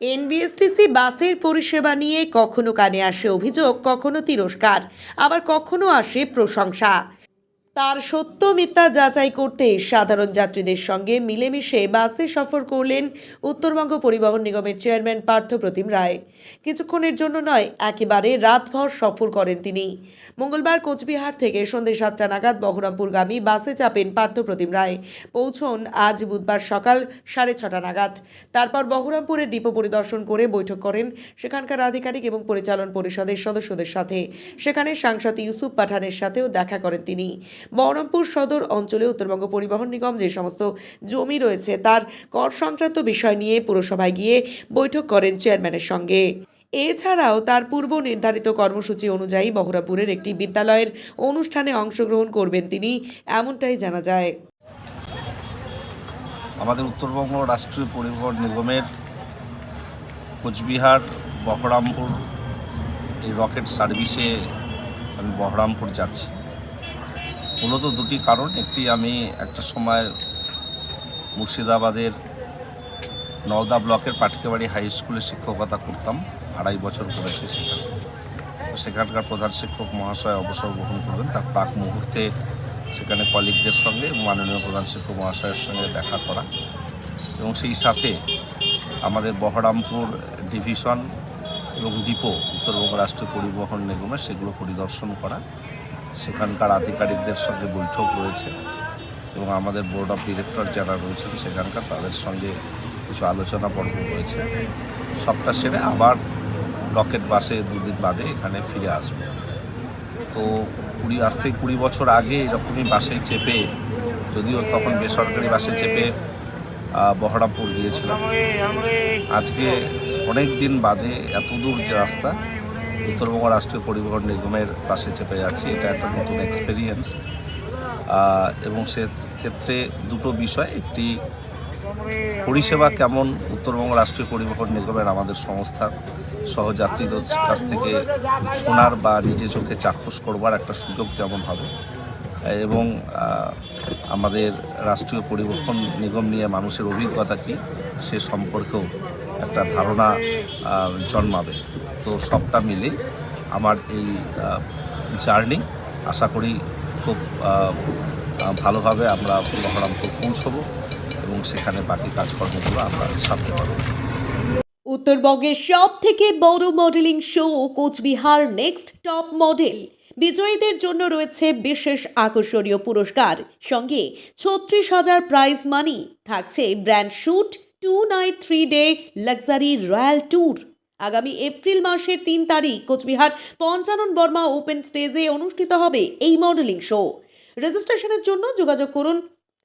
NBSTC বাসের পরিষেবা নিয়ে কখনো কানে আসে অভিযোগ কখনো তিরস্কার আবার কখনো আসে প্রশংসা। তার সত্য মিথ্যা যাচাই করতে সাধারণ যাত্রীদের সঙ্গে মিলেমিশে বাসে সফর করলেন উত্তরবঙ্গ পরিবহন নিগমের চেয়ারম্যান পার্থপ্রতিম রায়। কিছুক্ষণের জন্য নয়, একেবারে রাতভর সফর করেন তিনি। মঙ্গলবার কোচবিহার থেকে সন্ধ্যে সাতটা নাগাদ বহরমপুরগামী বাসে চাপেন পার্থপ্রতিম রায়। পৌঁছন আজ বুধবার সকাল সাড়ে ছটা নাগাদ। তারপর বহরমপুরের ডিপো পরিদর্শন করে বৈঠক করেন সেখানকার আধিকারিক এবং পরিচালন পরিষদের সদস্যদের সাথে। সেখানে সাংসদ ইউসুফ পাঠানের সাথেও দেখা করেন তিনি। বহরমপুর সদর অঞ্চলে উত্তরবঙ্গ পরিবহন নিগম যে সমস্ত জমি রয়েছে তার কর সংক্রান্ত বিষয় নিয়ে পুরসভায় গিয়ে বৈঠক করেন চেয়ারম্যানের সঙ্গে। এছাড়াও তার পূর্ব নির্ধারিত কর্মসূচি অনুযায়ী বহরমপুরের একটি বিদ্যালয়ের অনুষ্ঠানে অংশগ্রহণ করবেন তিনি, এমনটাই জানা যায়। আমাদের উত্তরবঙ্গ রাষ্ট্রীয় পরিবহন নিগমের কোচবিহার, বহরমপুর এই রকেট সার্ভিসে আমি বহরমপুর যাচ্ছি। মূলত দুটি কারণ। একটি আমি একটা সময় মুর্শিদাবাদের নওদা ব্লকের পাটকেবাড়ি হাই স্কুলে শিক্ষকতা করতাম, আড়াই বছর করেছি সেখানে। তো সেখানকার প্রধান শিক্ষক মহাশয় অবসর গ্রহণ করবেন। তার প্রাক মুহূর্তে সেখানে কলিগদের সঙ্গে, মাননীয় প্রধান শিক্ষক মহাশয়ের সঙ্গে দেখা করা। এবং সেই সাথে আমাদের বহরামপুর ডিভিশন এবং ডিপো উত্তরবঙ্গ রাষ্ট্রীয় পরিবহন নিগমে সেগুলো পরিদর্শন করা। সেখানকার আধিকারিকদের সঙ্গে বৈঠক রয়েছে এবং আমাদের বোর্ড অফ ডিরেক্টর যারা রয়েছেন সেখানকার তাদের সঙ্গে কিছু আলোচনা পর্ব রয়েছে সবটা সেরে আবার রকেট বাসে দুদিন বাদে এখানে ফিরে আসব। তো কুড়ি, আজ থেকে কুড়ি বছর আগে এরকমই বাসে চেপে, যদিও তখন বেসরকারি বাসে চেপে বহরমপুর গিয়েছিলাম। আজকে অনেক দিন বাদে এত দূর যে রাস্তা উত্তরবঙ্গ রাষ্ট্রীয় পরিবহন নিগমের পাশে চেপে যাচ্ছি এটা একটা নতুন এক্সপেরিয়েন্স এবং সে ক্ষেত্রে দুটো বিষয়। একটি, পরিষেবা কেমন উত্তরবঙ্গ রাষ্ট্রীয় পরিবহন নিগমের আমাদের সংস্থার সহযাত্রীদের কাছ থেকে শোনার বা নিজে চোখে চাক্ষুষ করবার একটা সুযোগ যেমন হবে। এবং আমাদের রাষ্ট্রীয় পরিবহন নিগম নিয়ে মানুষের অভিজ্ঞতা কী, সে সম্পর্কেও একটা ধারণা জন্মাবে। তো সবটা মিলে আমার এই জার্নি আশা করি খুব ভালোভাবে আমরা বহরমপুর পৌঁছবো এবং সেখানে বাকি কাজকর্মগুলো আমরা সারতে পারব উত্তরবঙ্গের সব থেকে বড় modelling show Cooch Behar next top model. বিজয়ীদের জন্য রয়েছে বিশেষ আকর্ষণীয় পুরস্কার। সঙ্গে ছত্রিশ হাজার প্রাইজ মানি, থাকছে brand shoot two night three day luxury royal tour. আগামী এপ্রিল মাসের তিন তারিখ কোচবিহার পঞ্চানন বর্মা ওপেন স্টেজে অনুষ্ঠিত হবে এই মডেলিং শো। রেজিস্ট্রেশনের জন্য যোগাযোগ করুন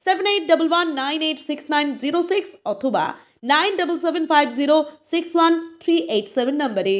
seven eight double one nine eight six nine zero six অথবা nine double seven five zero six one three eight seven নম্বরে।